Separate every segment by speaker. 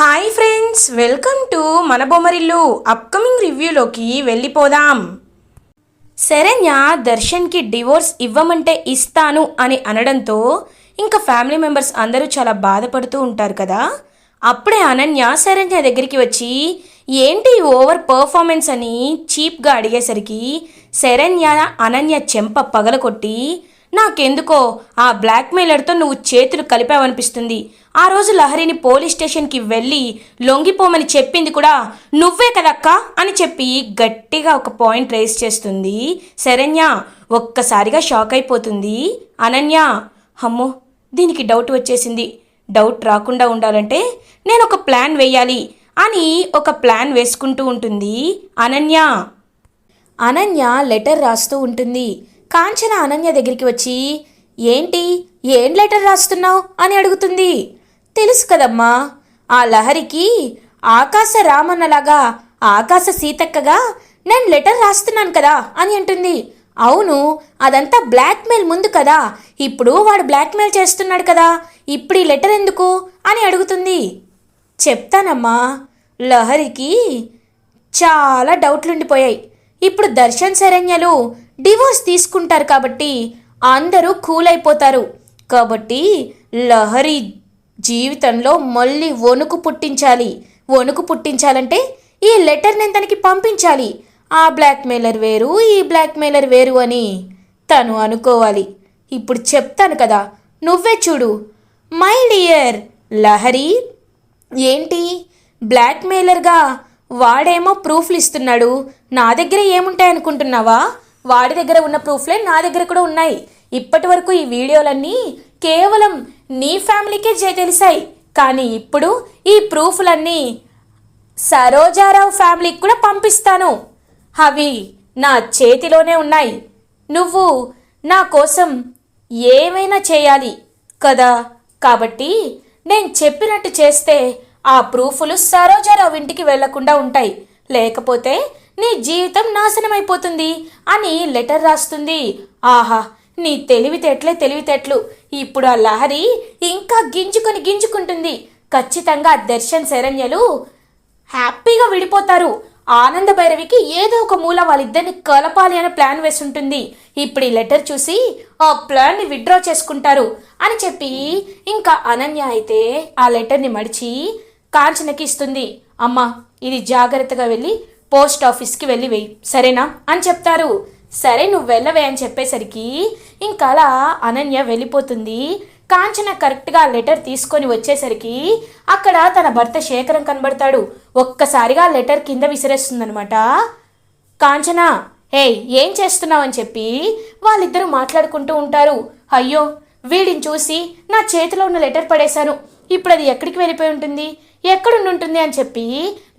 Speaker 1: Hi friends welcome to మన Bommarillu upcoming రివ్యూలోకి వెళ్ళిపోదాం. Saranya దర్శన్కి divorce ఇవ్వమంటే ఇస్తాను అని అనడంతో ఇంకా ఫ్యామిలీ మెంబర్స్ అందరూ చాలా బాధపడుతూ ఉంటారు కదా? అప్పుడే అనన్య శరణ్య దగ్గరికి వచ్చి ఏంటి ఓవర్ పర్ఫార్మెన్స్ అని చీప్గా అడిగేసరికి శరణ్య అనన్య చెంప పగలకొట్టి నాకెందుకో ఆ బ్లాక్మెయిలర్తో నువ్వు చేతులు కలిపావనిపిస్తుంది. ఆ రోజు లహరిని పోలీస్ స్టేషన్కి వెళ్ళి లొంగిపోమని చెప్పింది కూడా నువ్వే కదక్క అని చెప్పి గట్టిగా ఒక పాయింట్ రేస్ చేస్తుంది. శరణ్య ఒక్కసారిగా షాక్ అయిపోతుంది. అనన్య అమ్మో దీనికి డౌట్ వచ్చేసింది. డౌట్ రాకుండా ఉండాలంటే నేను ఒక ప్లాన్ వేయాలి అని ఒక ప్లాన్ వేసుకుంటూ ఉంటుంది. అనన్య. అనన్య లెటర్ రాస్తూ ఉంటుంది. కాంచన అనన్య దగ్గరికి వచ్చి ఏంటి? ఏం లెటర్ రాస్తున్నావు? అని అడుగుతుంది. తెలుసు కదమ్మా. ఆ లహరికి ఆకాశ రామన్నలాగా ఆకాశ సీతక్కగా నేను లెటర్ రాస్తున్నాను కదా అని అంటుంది. అవును అదంతా బ్లాక్మెయిల్ ముందు కదా. ఇప్పుడు వాడు బ్లాక్మెయిల్ చేస్తున్నాడు కదా. ఇప్పుడు ఈ లెటర్ ఎందుకు అని అడుగుతుంది. చెప్తానమ్మా లహరికి చాలా డౌట్లు ఉండిపోయాయి ఇప్పుడు దర్శన్ శరణ్యలు డివోర్స్ తీసుకుంటారు కాబట్టి అందరూ కూల్ అయిపోతారు కాబట్టి లహరి జీవితంలో మళ్ళీ వణుకు పుట్టించాలి. వణుకు పుట్టించాలంటే ఈ లెటర్ నేను తనకి పంపించాలి. ఆ బ్లాక్మెయిలర్ వేరు ఈ బ్లాక్మెయిలర్ వేరు అని తను అనుకోవాలి. ఇప్పుడు చెప్తాను కదా నువ్వే చూడు. మై డియర్ లహరి ఏంటి? బ్లాక్మెయిలర్గా వాడేమో ప్రూఫ్లు ఇస్తున్నాడు. నా దగ్గర ఏముంటాయి అనుకుంటున్నావా? వాడి దగ్గర ఉన్న ప్రూఫ్లే నా దగ్గర కూడా ఉన్నాయి. ఇప్పటి వరకు ఈ వీడియోలన్నీ కేవలం నీ ఫ్యామిలీకే జై తెలిసాయి. కానీ ఇప్పుడు ఈ ప్రూఫ్లన్నీ సరోజారావు ఫ్యామిలీకి కూడా పంపిస్తాను. అవి నా చేతిలోనే ఉన్నాయి. నువ్వు నా కోసం ఏమైనా చేయాలి కదా? కాబట్టి నేను చెప్పినట్టు చేస్తే ఆ ప్రూఫ్లు సరోజారావు ఇంటికి వెళ్ళకుండా ఉంటాయి. లేకపోతే నీ జీవితం నాశనమైపోతుంది అని లెటర్ రాస్తుంది. ఆహా నీ తెలివితేటలే తెలివితేటలు. ఇప్పుడు ఆ లహరి ఇంకా గింజుకొని గింజుకుంటుంది. ఖచ్చితంగా దర్శన్ శరణ్యలు హ్యాపీగా విడిపోతారు. ఆనంద భైరవికి ఏదో ఒక మూల వాళ్ళిద్దరిని కలపాలి అనే ప్లాన్ వేసి ఉంటుంది ఇప్పుడు ఈ లెటర్ చూసి ఆ ప్లాన్ని విత్డ్రా చేసుకుంటారు అని చెప్పి ఇంకా అనన్య అయితే ఆ లెటర్ని మడిచి కాంచనకి ఇస్తుంది. అమ్మా ఇది జాగ్రత్తగా వెళ్ళి పోస్ట్ ఆఫీస్కి వెళ్ళి వెయ్యి సరేనా? అని చెప్తారు. సరే నువ్వు వెళ్ళవే అని చెప్పేసరికి ఇంకా అలా అనన్య వెళ్ళిపోతుంది. కాంచన కరెక్ట్గా లెటర్ తీసుకొని వచ్చేసరికి అక్కడ తన భర్త శేఖరం కనబడతాడు. ఒక్కసారిగా లెటర్ కింద విసిరేస్తుందనమాట కాంచన హే ఏం చేస్తున్నావు అని చెప్పి వాళ్ళిద్దరూ మాట్లాడుకుంటూ ఉంటారు. అయ్యో వీడిని చూసి నా చేతిలో ఉన్న లెటర్ పడేశాను. ఇప్పుడు అది ఎక్కడికి వెళ్ళిపోయి ఉంటుంది? ఎక్కడుండి ఉంటుంది అని చెప్పి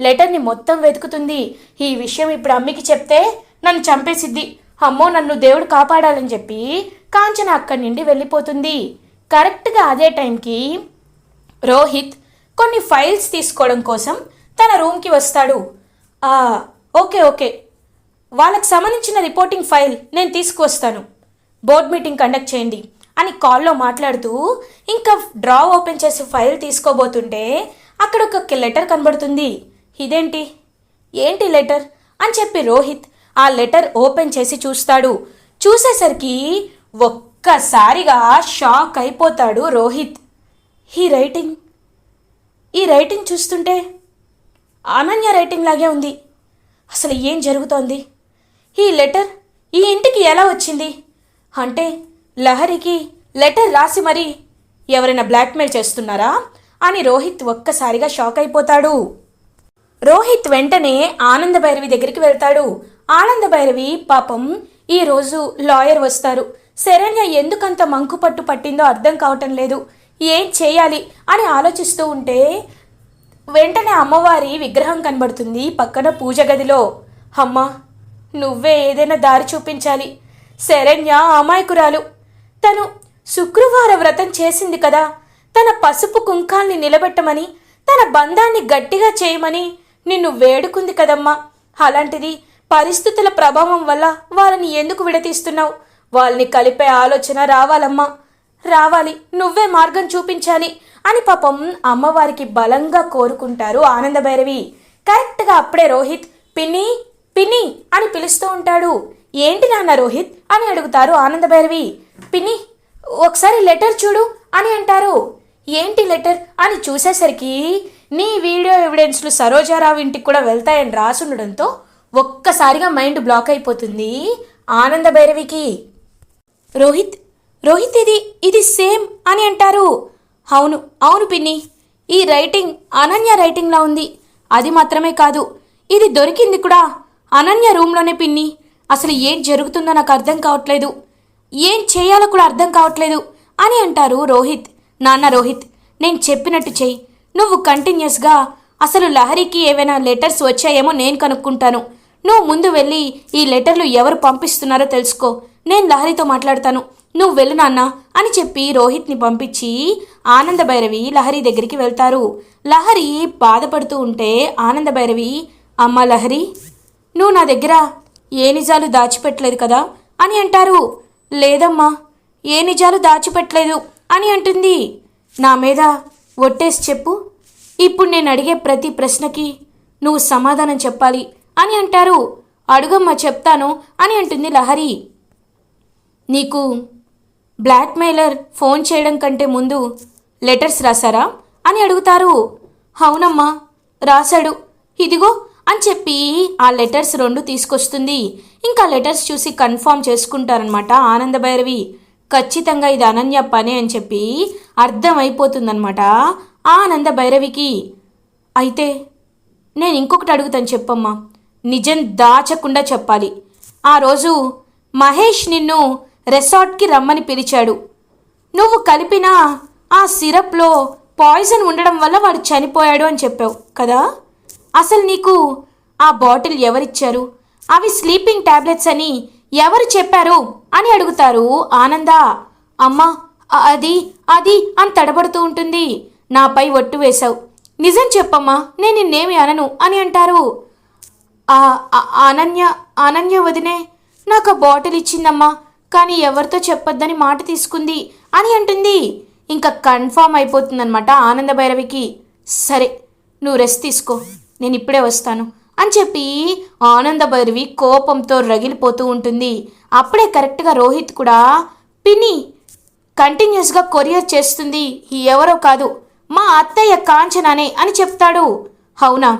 Speaker 1: లెటర్ని మొత్తం వెతుకుతుంది. ఈ విషయం ఇప్పుడు అమ్మికి చెప్తే నన్ను చంపేసిద్ది. అమ్మో నన్ను దేవుడు కాపాడాలని చెప్పి కాంచన అక్కడి నుండి వెళ్ళిపోతుంది. కరెక్ట్గా అదే టైంకి రోహిత్ కొన్ని ఫైల్స్ తీసుకోవడం కోసం తన రూమ్కి వస్తాడు. Okay okay. వాళ్ళకి సంబంధించిన రిపోర్టింగ్ ఫైల్ నేను తీసుకువస్తాను. బోర్డ్ మీటింగ్ కండక్ట్ చేయండి అని కాల్లో మాట్లాడుతూ ఇంకా డ్రా ఓపెన్ చేసి ఫైల్ తీసుకోబోతుంటే అక్కడ ఒక లెటర్ కనబడుతుంది. ఇదేంటి? ఏంటి లెటర్? అని చెప్పి రోహిత్ ఆ లెటర్ ఓపెన్ చేసి చూస్తాడు. చూసేసరికి ఒక్కసారిగా షాక్ అయిపోతాడు రోహిత్. ఈ రైటింగ్ ఈ రైటింగ్ చూస్తుంటే అనన్య రైటింగ్ లాగే ఉంది. అసలు ఏం జరుగుతోంది? ఈ లెటర్ ఈ ఇంటికి ఎలా వచ్చింది? అంటే లహరికి లెటర్ రాసి మరి ఎవరైనా బ్లాక్మెయిల్ చేస్తున్నారా? అని రోహిత్ ఒక్కసారిగా షాక్ అయిపోతాడు. రోహిత్ వెంటనే ఆనంద భైరవి దగ్గరికి వెళ్తాడు. ఆనంద భైరవి పాపం ఈరోజు లాయర్ వస్తారు. శరణ్య ఎందుకంత మంకు పట్టు పట్టిందో అర్థం కావటం లేదు. ఏం చేయాలి అని ఆలోచిస్తూ ఉంటే వెంటనే అమ్మవారి విగ్రహం కనబడుతుంది పక్కన పూజ గదిలో. అమ్మ నువ్వే ఏదైనా దారి చూపించాలి. శరణ్య అమాయకురాలు. తను శుక్రవార వ్రతం చేసింది కదా. తన పసుపు కుంకాల్ని నిలబెట్టమని తన బంధాన్ని గట్టిగా చేయమని నిన్ను వేడుకుంది కదమ్మా. అలాంటిది పరిస్థితుల ప్రభావం వల్ల వాళ్ళని ఎందుకు విడతీస్తున్నావు వాళ్ళని కలిపే ఆలోచన రావాలమ్మా. రావాలి నువ్వే మార్గం చూపించాలి అని పాపం అమ్మవారికి బలంగా కోరుకుంటారు ఆనందభైరవి. కరెక్ట్గా అప్పుడే రోహిత్ పిన్ని పిన్ని అని పిలుస్తూ ఉంటాడు. ఏంటి నాన్న రోహిత్ అని అడుగుతారు ఆనందభైరవి. పిన్ని ఒకసారి లెటర్ చూడు అని అంటారు. ఏంటి లెటర్ అని చూసేసరికి నీ వీడియో ఎవిడెన్స్లు సరోజారావు ఇంటికి కూడా వెళ్తాయని రాసుండడంతో ఒక్కసారిగా మైండ్ బ్లాక్ అయిపోతుంది. ఆనంద భైరవికి. రోహిత్ రోహిత్ ఇది ఇది సేమ్ అని అంటారు. అవును అవును పిన్ని. ఈ రైటింగ్ అనన్య రైటింగ్లా ఉంది. అది మాత్రమే కాదు ఇది దొరికింది కూడా. అనన్య రూమ్లోనే పిన్ని. అసలు ఏం జరుగుతుందో నాకు అర్థం కావట్లేదు. ఏం చేయాలో కూడా అర్థం కావట్లేదు అని అంటారు రోహిత్. నాన్న రోహిత్ నేను చెప్పినట్టు చెయ్యి. నువ్వు కంటిన్యూస్గా అసలు లహరికి ఏవైనా లెటర్స్ వచ్చాయేమో నేను కనుక్కుంటాను. నువ్వు ముందు వెళ్ళి ఈ లెటర్లు ఎవరు పంపిస్తున్నారో తెలుసుకో. నేను లహరితో మాట్లాడతాను. నువ్వు వెళ్ళు నాన్న అని చెప్పి రోహిత్ని పంపించి ఆనంద భైరవి లహరి దగ్గరికి వెళ్తారు. లహరి బాధపడుతూ ఉంటే ఆనంద భైరవి అమ్మ లహరి నువ్వు నా దగ్గర ఏ నిజాలు దాచిపెట్టలేదు కదా? అని అంటారు. లేదమ్మా ఏ నిజాలు దాచిపెట్టలేదు అని అంటుంది. నా మీద ఒట్టేసి చెప్పు. ఇప్పుడు నేను అడిగే ప్రతి ప్రశ్నకి నువ్వు సమాధానం చెప్పాలి. అని అంటారు. అడుగమ్మా చెప్తాను అని అంటుంది లహరి. నీకు బ్లాక్మెయిలర్ ఫోన్ చేయడం కంటే ముందు లెటర్స్ రాశారా? అని అడుగుతారు. అవునమ్మా రాశాడు. ఇదిగో అని చెప్పి ఆ లెటర్స్ రెండు తీసుకొస్తుంది. ఇంకా లెటర్స్ చూసి కన్ఫామ్ చేసుకుంటారనమాట ఆనంద భైరవి. ఖచ్చితంగా ఇది అనన్య పనే అని చెప్పి అర్థమైపోతుందనమాట ఆనంద భైరవికి. అయితే నేను ఇంకొకటి అడుగుతాను చెప్పమ్మా. నిజం దాచకుండా చెప్పాలి. ఆ రోజు మహేష్ నిన్ను రెసార్ట్కి రమ్మని పిలిచాడు. నువ్వు కలిపిన ఆ సిరప్లో పాయిజన్ ఉండడం వల్ల వాడు చనిపోయాడు అని చెప్పావు కదా? అసలు నీకు ఆ బాటిల్ ఎవరిచ్చారు? అవి స్లీపింగ్ టాబ్లెట్స్ అని ఎవరు చెప్పారు అని అడుగుతారు ఆనంద. అమ్మా అది అది అని తడబడుతూ ఉంటుంది. నాపై ఒట్టు వేశావు. నిజం చెప్పమ్మా నేను నిన్నేమి అనను అని అంటారు. అనన్య అనన్య వదినే నాకు ఆ బాటిల్ ఇచ్చిందమ్మా కానీ ఎవరితో చెప్పొద్దని మాట తీసుకుంది అని అంటుంది. ఇంకా కన్ఫామ్ అయిపోతుందన్నమాట ఆనంద భైరవికి సరే నువ్వు రెస్ట్ తీసుకో నేను ఇప్పుడే వస్తాను అని చెప్పి ఆనంద భైరవి కోపంతో రగిలిపోతూ ఉంటుంది. అప్పుడే కరెక్ట్గా రోహిత్ కూడా పిన్ని కంటిన్యూస్గా కొరియర్ చేస్తుంది. ఎవరో కాదు మా అత్తయ్య కాంచనానే అని చెప్తాడు. అవునా?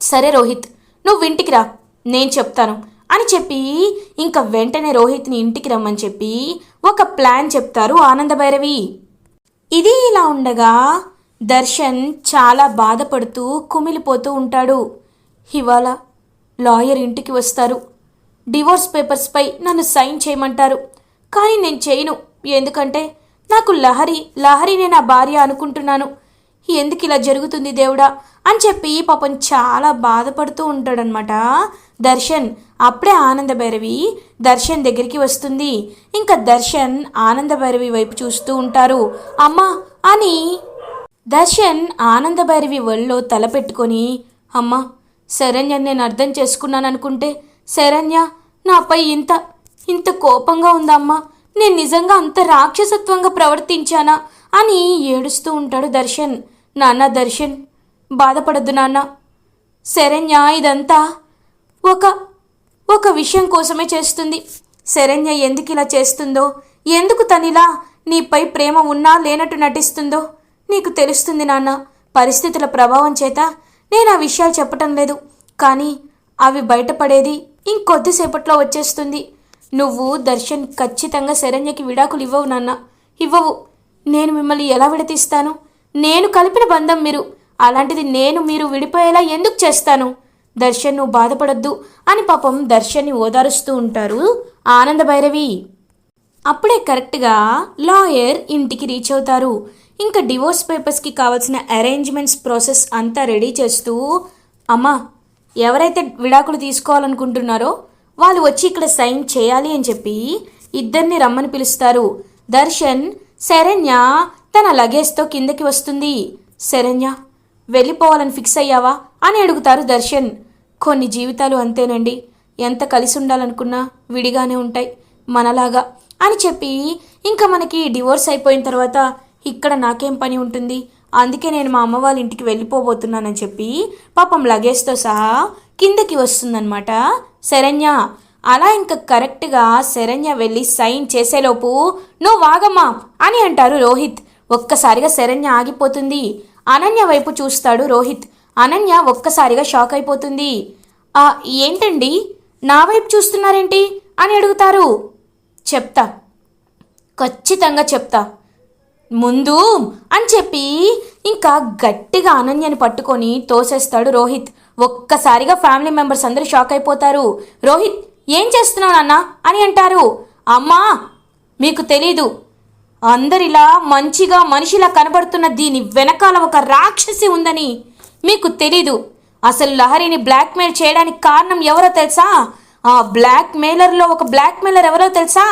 Speaker 1: సరే రోహిత్ నువ్వు ఇంటికి రా నేను చెప్తాను అని చెప్పి ఇంకా వెంటనే రోహిత్ని ఇంటికి రమ్మని చెప్పి ఒక ప్లాన్ చెప్తారు ఆనందభైరవి ఇది ఇలా ఉండగా దర్శన్ చాలా బాధపడుతూ కుమిలిపోతూ ఉంటాడు. ఇవాళ లాయర్ ఇంటికి వస్తారు. డివోర్స్ పేపర్స్పై నన్ను సైన్ చేయమంటారు. కానీ నేను చేయను ఎందుకంటే నాకు లహరి లహరినే నా భార్య అనుకుంటున్నాను. ఎందుకు ఇలా జరుగుతుంది దేవుడా? అని చెప్పి పాపం చాలా బాధపడుతూ ఉంటాడనమాట దర్శన్ అప్పుడే ఆనంద భైరవి దర్శన్ దగ్గరికి వస్తుంది. ఇంకా దర్శన్ ఆనంద భైరవి వైపు చూస్తూ ఉంటారు. అమ్మా అని దర్శన్ ఆనంద భైరవి ఒళ్ళో తలపెట్టుకొని అమ్మా శరణ్య నేను అర్థం చేసుకున్నాను అనుకుంటే శరణ్య నాపై ఇంత ఇంత కోపంగా ఉందమ్మా. నేను నిజంగా అంత రాక్షసత్వంగా ప్రవర్తించానా? అని ఏడుస్తూ ఉంటాడు దర్శన్. నాన్న దర్శన్ బాధపడద్దు నాన్న. శరణ్య ఇదంతా ఒక ఒక విషయం కోసమే చేస్తుంది. శరణ్య ఎందుకు ఇలా చేస్తుందో ఎందుకు తనిలా నీపై ప్రేమ ఉన్నా లేనట్టు నటిస్తుందో నీకు తెలుస్తుంది నాన్న. పరిస్థితుల ప్రభావం చేత నేను ఆ విషయాలు చెప్పటం లేదు. కానీ అవి బయటపడేది ఇంకొద్దిసేపట్లో వచ్చేస్తుంది. నువ్వు దర్శన్ ఖచ్చితంగా శరణ్యకి విడాకులు ఇవ్వవు నాన్న. ఇవ్వవు. నేను మిమ్మల్ని ఎలా విడతీస్తాను? నేను కలిపిన బంధం మీరు. అలాంటిది నేను మీరు విడిపోయేలా ఎందుకు చేస్తాను? దర్శన్ నువ్వు బాధపడొద్దు అని పాపం దర్శన్ని ఓదారుస్తూ ఉంటారు ఆనంద భైరవి. అప్పుడే కరెక్ట్గా లాయర్ ఇంటికి రీచ్ అవుతారు. ఇంకా డివోర్స్ పేపర్స్కి కావాల్సిన అరేంజ్మెంట్స్ ప్రాసెస్ అంతా రెడీ చేస్తూ అమ్మా ఎవరైతే విడాకులు తీసుకోవాలనుకుంటున్నారో వాళ్ళు వచ్చి ఇక్కడ సైన్ చేయాలి అని చెప్పి ఇద్దరిని రమ్మని పిలుస్తారు. దర్శన్ శరణ్య తన లగేజ్తో కిందకి వస్తుంది. శరణ్య వెళ్ళిపోవాలని ఫిక్స్ అయ్యావా? అని అడుగుతారు దర్శన్. కొన్ని జీవితాలు అంతేనండి. ఎంత కలిసి ఉండాలనుకున్నా విడిగానే ఉంటాయి. మనలాగా అని చెప్పి ఇంకా మనకి డివోర్స్ అయిపోయిన తర్వాత ఇక్కడ నాకేం పని ఉంటుంది? అందుకే నేను మా అమ్మ వాళ్ళ ఇంటికి వెళ్ళిపోబోతున్నానని చెప్పి పాపం లగేజ్తో సహా కిందకి వస్తుందన్నమాట. శరణ్య అలా ఇంకా కరెక్ట్గా శరణ్య వెళ్ళి సైన్ చేసేలోపు నువ్వు వాగమ్మా అని అంటారు రోహిత్. ఒక్కసారిగా శరణ్య ఆగిపోతుంది. అనన్య వైపు చూస్తాడు రోహిత్. అనన్య ఒక్కసారిగా షాక్ అయిపోతుంది. "ఆ, ఏంటండి? నా వైపు చూస్తున్నారేంటి? అని అడుగుతారు. చెప్తా. ఖచ్చితంగా చెప్తా. ముందు అని చెప్పి ఇంకా గట్టిగా అనన్యని పట్టుకొని తోసేస్తాడు రోహిత్. ఒక్కసారిగా ఫ్యామిలీ మెంబర్స్ అందరూ షాక్ అయిపోతారు. రోహిత్ ఏం చేస్తున్నావు నాన్న? అని అంటారు. అమ్మా మీకు తెలీదు. అందరిలా మంచిగా మనిషిలా కనబడుతున్న దీని వెనకాల ఒక రాక్షసి ఉందని మీకు తెలీదు. అసలు లహరిని బ్లాక్మెయిల్ చేయడానికి కారణం ఎవరో తెలుసా? ఆ బ్లాక్మెయిలర్లో ఒక బ్లాక్మెయిలర్ ఎవరో తెలుసా?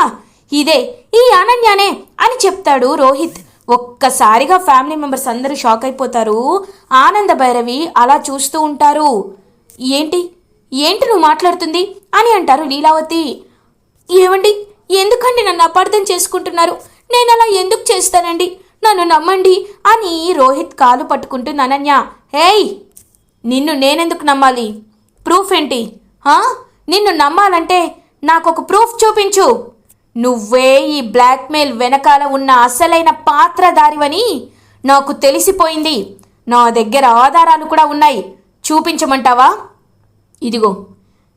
Speaker 1: ఇదే ఈ అనన్యానే అని చెప్తాడు రోహిత్. ఒక్కసారిగా ఫ్యామిలీ మెంబర్స్ అందరూ షాక్ అయిపోతారు. ఆనంద భైరవి అలా చూస్తూ ఉంటారు. ఏంటి? ఏంటి నువ్వు మాట్లాడుతుంది? అని అంటారు లీలావతి. ఏమండి? ఎందుకండి నన్ను అపార్థం చేసుకుంటున్నారు? నేను అలా ఎందుకు చేస్తానండి? నన్ను నమ్మండి అని రోహిత్ కాలు పట్టుకుంటుంది ననన్య హేయ్ నిన్ను నేనెందుకు నమ్మాలి? ప్రూఫ్ ఏంటి? నిన్ను నమ్మాలంటే నాకు ఒక ప్రూఫ్ చూపించు. నువ్వే ఈ బ్లాక్మెయిల్ వెనకాల ఉన్న అసలైన పాత్రధారివని నాకు తెలిసిపోయింది. నా దగ్గర ఆధారాలు కూడా ఉన్నాయి. చూపించమంటావా? ఇదిగో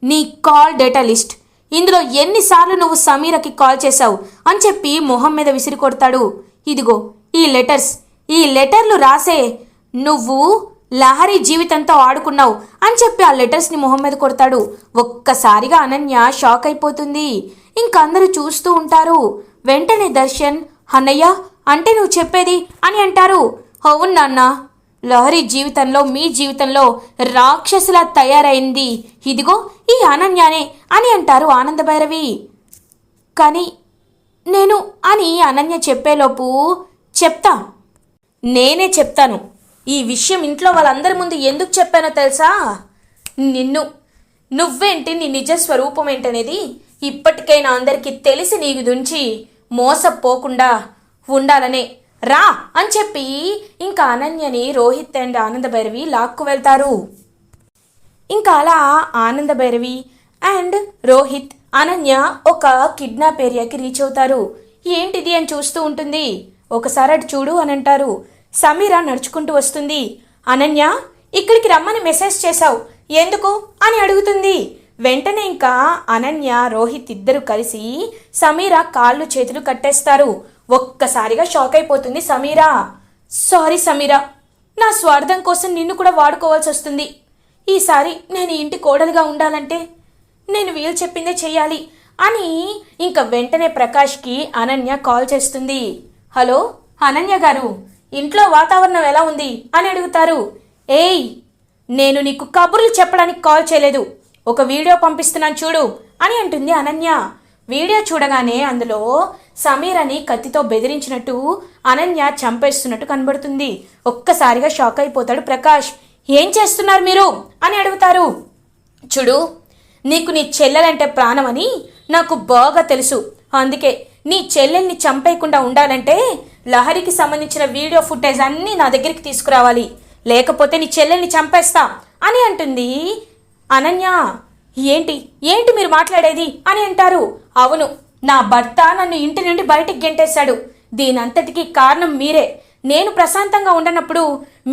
Speaker 1: నీ కాల్ డేటా లిస్ట్. ఇందులో ఎన్నిసార్లు నువ్వు సమీరకి కాల్ చేశావు అని చెప్పి మొహం మీద విసిరి కొడతాడు. ఇదిగో ఈ లెటర్స్. ఈ లెటర్లు రాసే నువ్వు లహరి జీవితంతో ఆడుకున్నావు అని చెప్పి ఆ లెటర్స్ని మొహం మీద కొడతాడు. ఒక్కసారిగా అనన్య షాక్ అయిపోతుంది. ఇంకందరూ చూస్తూ ఉంటారు. వెంటనే దర్శన్ అన్నయ్య అంటే నువ్వు చెప్పేది? అని అంటారు. అవును నాన్న. లహరి జీవితంలో మీ జీవితంలో రాక్షసులా తయారైంది. ఇదిగో ఈ అనన్యానే అని అంటారు ఆనందభైరవి. కానీ నేను అని అనన్య చెప్పేలోపు చెప్తా. నేనే చెప్తాను. ఈ విషయం ఇంట్లో వాళ్ళందరి ముందు ఎందుకు చెప్పానో తెలుసా? నిన్ను నువ్వేంటి నీ నిజ స్వరూపం ఏంటనేది ఇప్పటికైనా అందరికీ తెలిసి నీ గురించి మోసపోకుండా ఉండాలనే రా అని చెప్పి ఇంకా అనన్యని రోహిత్ అండ్ ఆనంద భైరవి లాక్కు వెళ్తారు. ఇంకా అలా ఆనంద భైరవి అండ్ రోహిత్ అనన్య ఒక కిడ్నాప్ ఏరియాకి రీచ్ అవుతారు. ఏంటిది అని చూస్తూ ఉంటుంది. ఒకసారి అటు చూడు అని అంటారు. సమీర నడుచుకుంటూ వస్తుంది. అనన్య ఇక్కడికి రమ్మని మెసేజ్ చేశావు. ఎందుకు? అని అడుగుతుంది. వెంటనే ఇంకా అనన్య రోహిత్ ఇద్దరు కలిసి సమీర కాళ్ళు చేతులు కట్టేస్తారు. ఒక్కసారిగా షాక్ అయిపోతుంది సమీరా. సారీ సమీరా. నా స్వార్థం కోసం నిన్ను కూడా వాడుకోవాల్సి వస్తుంది. ఈసారి నేను ఇంటి కోడలుగా ఉండాలంటే నేను వీలు చెప్పిందే చెయ్యాలి అని ఇంకా వెంటనే ప్రకాష్కి అనన్య కాల్ చేస్తుంది. హలో అనన్య గారు ఇంట్లో వాతావరణం ఎలా ఉంది? అని అడుగుతారు. ఏయ్ నేను నీకు కబుర్లు చెప్పడానికి కాల్ చేయలేదు. ఒక వీడియో పంపిస్తున్నాను చూడు అని అంటుంది అనన్య. వీడియో చూడగానే అందులో సమీర్ అని కత్తితో బెదిరించినట్టు అనన్య చంపేస్తున్నట్టు కనబడుతుంది. ఒక్కసారిగా షాక్ అయిపోతాడు ప్రకాష్. ఏం చేస్తున్నారు మీరు? అని అడుగుతారు. చూడు నీకు నీ చెల్లెలంటే ప్రాణమని నాకు బాగా తెలుసు. అందుకే నీ చెల్లెల్ని చంపేయకుండా ఉండాలంటే లహరికి సంబంధించిన వీడియో ఫుటేజ్ అన్నీ నా దగ్గరికి తీసుకురావాలి. లేకపోతే నీ చెల్లెల్ని చంపేస్తా అని అంటుంది అనన్య. ఏంటి? ఏంటి మీరు మాట్లాడేది? అని అంటారు. అవును నా భర్త నన్ను ఇంటి నుండి బయటికి గెంటేశాడు. దీనంతటికీ కారణం మీరే. నేను ప్రశాంతంగా ఉండనప్పుడు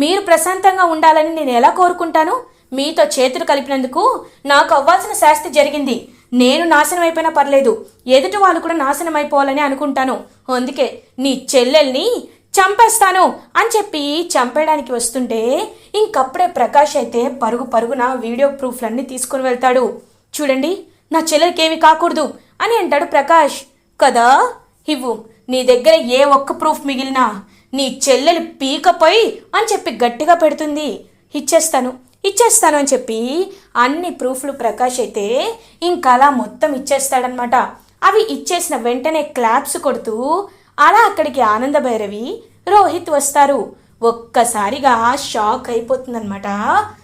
Speaker 1: మీరు ప్రశాంతంగా ఉండాలని నేను ఎలా కోరుకుంటాను? మీతో చేతులు కలిపినందుకు నాకు అవ్వాల్సిన శాస్తి జరిగింది. నేను నాశనం అయిపోయినా పర్లేదు. ఎదుటి వాళ్ళు కూడా నాశనం అయిపోవాలని అనుకుంటాను. అందుకే నీ చెల్లెల్ని చంపేస్తాను అని చెప్పి చంపేయడానికి వస్తుంటే ఇంకప్పుడే ప్రకాష్ అయితే పరుగు పరుగున వీడియో ప్రూఫ్లన్నీ తీసుకుని వెళ్తాడు. చూడండి నా చెల్లెలకేమీ కాకూడదు. అని అంటాడు ప్రకాష్. కదా? ఇవ్వు నీ దగ్గర ఏ ఒక్క ప్రూఫ్ మిగిలినా నీ చెల్లెలు పీకపోయి అని చెప్పి గట్టిగా పెడుతుంది. ఇచ్చేస్తాను ఇచ్చేస్తాను అని చెప్పి అన్ని ప్రూఫ్లు ప్రకాష్ అయితే ఇంకా అలా మొత్తం ఇచ్చేస్తాడనమాట అవి ఇచ్చేసిన వెంటనే క్లాప్స్ కొడుతూ అలా అక్కడికి ఆనంద భైరవి రోహిత్ వస్తారు. ఒక్కసారిగా షాక్ అయిపోతుందన్నమాట.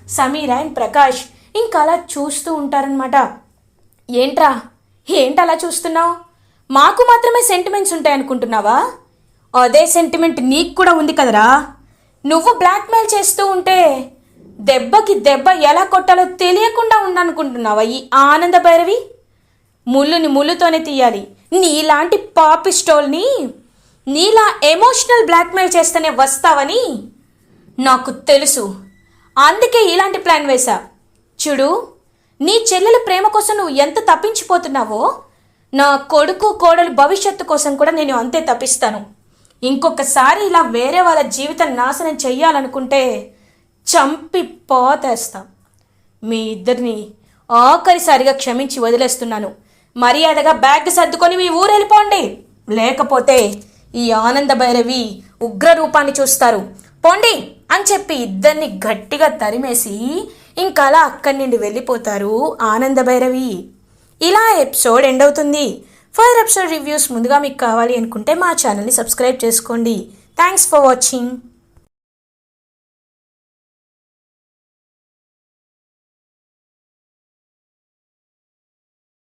Speaker 1: సమీర అండ్ ప్రకాష్ ఇంకా అలా చూస్తూ ఉంటారనమాట ఏంట్రా? ఏంటి అలా చూస్తున్నావు? మాకు మాత్రమే సెంటిమెంట్స్ ఉంటాయనుకుంటున్నావా? అదే సెంటిమెంట్ నీకు కూడా ఉంది కదరా. నువ్వు బ్లాక్మెయిల్ చేస్తూ ఉంటే దెబ్బకి దెబ్బ ఎలా కొట్టాలో తెలియకుండా ఉందనుకుంటున్నావా ఈ ఆనంద భైరవి? ముళ్ళుని ముళ్ళుతోనే తీయాలి. నీలాంటి పాపిస్టోల్ని నీలా ఎమోషనల్ బ్లాక్మెయిల్ చేస్తేనే వస్తావని నాకు తెలుసు. అందుకే ఇలాంటి ప్లాన్ వేశా. చూడు నీ చెల్లెల ప్రేమ కోసం నువ్వు ఎంత తప్పించిపోతున్నావో నా కొడుకు కోడలు భవిష్యత్తు కోసం కూడా నేను అంతే తప్పిస్తాను. ఇంకొకసారి ఇలా వేరే వాళ్ళ జీవితం నాశనం చెయ్యాలనుకుంటే చంపి పోతేస్తా మీ ఇద్దరిని ఆఖరిసారిగా క్షమించి వదిలేస్తున్నాను. మర్యాదగా బ్యాగ్ సర్దుకొని మీ ఊరు వెళ్ళిపోండి. లేకపోతే ఈ ఆనంద భైరవి ఉగ్ర రూపాన్ని చూస్తారు. పోండి అని చెప్పి ఇద్దరిని గట్టిగా తరిమేసి ఇంకా అలా అక్కడి నుండి వెళ్ళిపోతారు ఆనంద భైరవి. ఇలా ఎపిసోడ్ ఎండ్ అవుతుంది. ఫర్దర్ ఎపిసోడ్ రివ్యూస్ ముందుగా మీకు కావాలి అనుకుంటే మా ఛానల్ని సబ్స్క్రైబ్ చేసుకోండి. Thanks for watching.